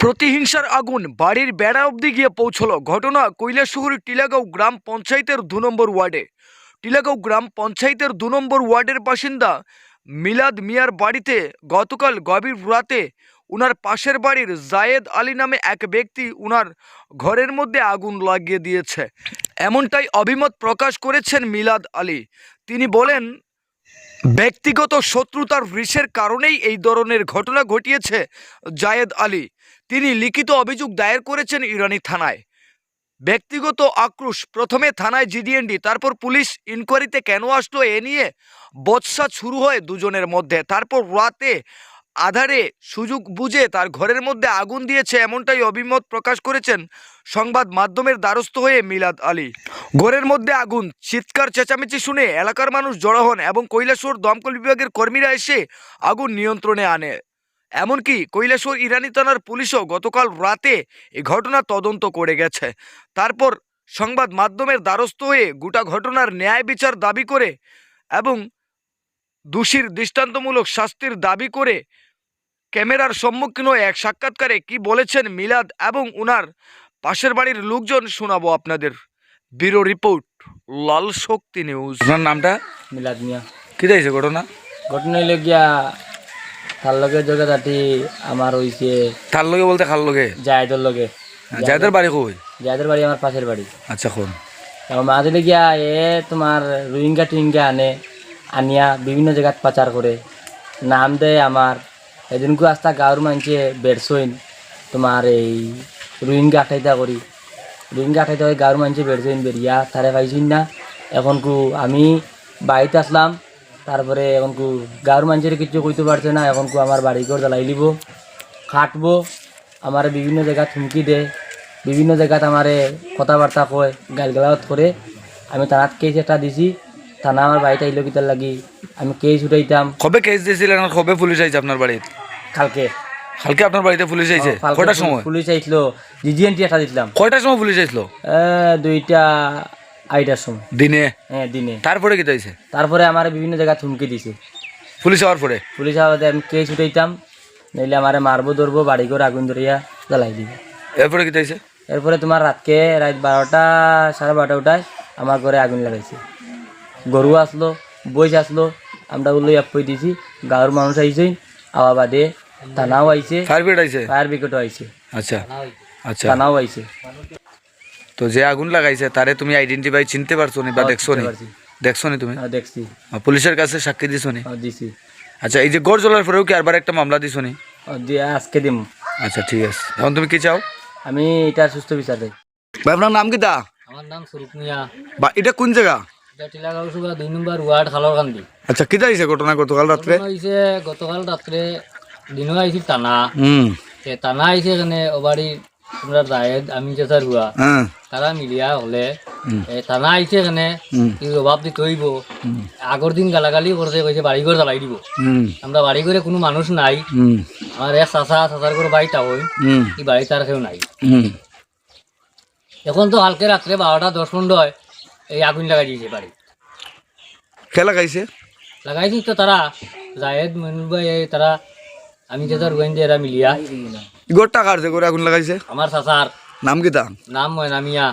প্রতিহিংসার আগুন, বাড়ির বেড়া অবধি গিয়ে পৌঁছলো। ঘটনা কৈলাসহরী টিলাগাঁও গ্রাম পঞ্চায়েতের দু নম্বর ওয়ার্ডে। টিলাগাঁও গ্রাম পঞ্চায়েতের দু নম্বর ওয়ার্ডের বাসিন্দা মিলাদ মিয়ার বাড়িতে গতকাল গভীর রাতে উনার পাশের বাড়ির জায়েদ আলী নামে এক ব্যক্তি উনার ঘরের মধ্যে আগুন লাগিয়ে দিয়েছে। এমনটাই অভিমত প্রকাশ করেছেন মিলাদ আলী। তিনি বলেন ব্যক্তিগত শত্রুতার ঋষের কারণেই এই ধরনের ঘটনা ঘটিয়েছে জায়েদ আলী। তিনি লিখিত অভিযোগ দায়ের করেছেন ইরানি থানায়। ব্যক্তিগত আক্রোশ, প্রথমে থানায় জিডিএনডি, তারপর পুলিশ ইনকোয়ারিতে কেন আসলো এ নিয়ে বৎসা শুরু হয় দুজনের মধ্যে। তারপর রাতে আধারে সুযোগ বুঝে তার ঘরের মধ্যে আগুন দিয়েছে এমনটাই অভিমত প্রকাশ করেছেন সংবাদ মাধ্যমের দ্বারস্থ হয়ে মিলাদ আলী। ঘরের মধ্যে আগুন, চিৎকার, চেঁচামেচি শুনে এলাকার মানুষ জড়ো হন এবং কৈলাসহর দমকল বিভাগের কর্মীরা এসে আগুন নিয়ন্ত্রণে আনে। এমনকি কৈলাসহর ইরানি থানার পুলিশও গতকাল রাতে এ ঘটনা তদন্ত করে গেছে। তারপর সংবাদ মাধ্যমের দ্বারস্থ হয়ে গোটা ঘটনার ন্যায় বিচার দাবি করে এবং দোষীর দৃষ্টান্তমূলক শাস্তির দাবি করে ক্যামেরার সম্মুখীন হয়ে এক সাক্ষাৎকারে কি বলেছেন মিলাদ এবং উনার পাশের বাড়ির লোকজন শোনাবো আপনাদের। Bureau report Lal Shakti news. আপনার নামটা? মিলাদ মিয়া। কি দিয়েছে ঘটনা? ঘটনা হইলে গিয়া তার লগে তাটি আমার হইছে তার লগে বলতে খাল লগে? জায়দের লগে। যাদের বাড়ি কই? জায়দের বাড়ি আমার পাশের বাড়ি। আচ্ছা কোন? মাঝে গিয়া এ তোমার রোহিঙ্গা টিঙ্গা আনে। আনিয়া বিভিন্ন জায়গাত পাচার করে নাম দেয় আমার এদিনকু আস্তা গাঁৱৰ মানুষে বেড়ছইন তোমার এই রোহিঙ্গা আঠাইতা করি রোহিঙ্গা আঠাইতা হয় গাঁৱৰ মানুষে বেড়ছইন বেরিয়া তারে পাইছিন না এখন কু আমি বাড়িতে আসলাম তারপরে এখন কু গাঁৱৰ মানুষের কিছু কইতে পারছে না এখন কু আমার বাড়ি ঘর জ্বালাই লিব খাটবো আমার বিভিন্ন জায়গা থুমকি দেয় বিভিন্ন জায়গাত আমারে কথাবার্তা কয় গালগালাত করে আমি থানাত কেস একটা দিছি থানা আমার বাড়িতে আইলো কিতার লাগি। আমি কেস উঠাইতাম। কবে কেস দিয়েছিলেন? আর কবে পুলিশ আইছে আপনার বাড়িতে? কালকে। কালকে আপনার বাড়িতে পুলিশ আইছে? কয়টার সময়? পুলিশ আইছিল। জিজিএনটি একটা দিছিলাম কয়টার সময় পুলিশ আইছিল? এ, দুইটা আইটার সময়। দিনে? হ্যাঁ দিনে। তারপরে কি দিয়েছে তারপরে আমার বিভিন্ন জায়গা থুমকি দিছে। পুলিশ আওয়ার পরে? পুলিশ আবার আমি কেস উঠাইতাম। নইলে আমারে মারবো ধরবো বাড়ি করে আগুন ধরিয়া জ্বালাই দিব। এরপরে কি দিয়েছে এরপরে তোমার রাতকে রাত বারোটা সাড়ে বারোটা উঠায় আমার ঘরে আগুন লাগাইছে। গরু আসলো বইস আসলো আমরা ওগুলো অ্যাপই দিছি গাঁৱৰ মানুষ আইছে আওয়া বাদে থানাও আইছে ফায়ার ব্রিগেড আইছে? ফায়ার ব্রিগেডও আইছে। আচ্ছা আচ্ছা। থানাও আইছে। তো যে আগুন লাগাইছে তারে তুমি আইডেন্টিফাই চিনতে পারছ নি বা হ্যাঁ, দেখছ নি? দেখছ নি তুমি? দেখছি। আর পুলিশের কাছে সাক্ষী দিছো নি? আহ, দিছি। আচ্ছা এই যে গড় জ্বলার পরেও কি আরবার একটা মামলা দিছো নি? আহ, আজকে দিম। আচ্ছা ঠিক আছে। এখন তুমি কি চাও? আমি এটা সুস্থ বিচার দেই। ভাই আপনার নাম কি দা আমার নাম স্বরূপ মিয়া। বা এটা কোন জায়গা? দুই নম্বর ওয়ার্ড খালরকান্দি আচ্ছা কি হয়েছে ঘটনা গতকাল রাত্রে হয়েছে গতকাল রাত্রে দিনও আইছিল টানা। হুম টানা আইছে এখানে ওবাড়ি তোমরা জায়েদ আমি যেতার হুয়া হ্যাঁ তারা মিলিয়া হলে থানা আইছে এখানে কি অভাব দি তৈব আগর দিন গালাগালি করছে কইছে বাড়ি ঘর জ্বালাই দিব। আমরা বাড়ি ঘরে কোনো মানুষ নাই। আমার এক চাচা চাচার করে বাড়িটা হই কি বাড়ি তার কেউ নাই। এখন তো হালকে রাত্রে বারোটা দশ পনেরো হয়। এই আগুন লাগাই দিয়েছে বাড়ি। কে লাগাইছে? লাগাইছি তো তারা জায়েদ মনুর ভাই তারা আমি যেতার গোয়েন্দে এরা মিলিয়া। গোটা কাটছে করে আগুন লাগাইছে? আমার সাসার নাম কি তা নাম ময়নামিয়া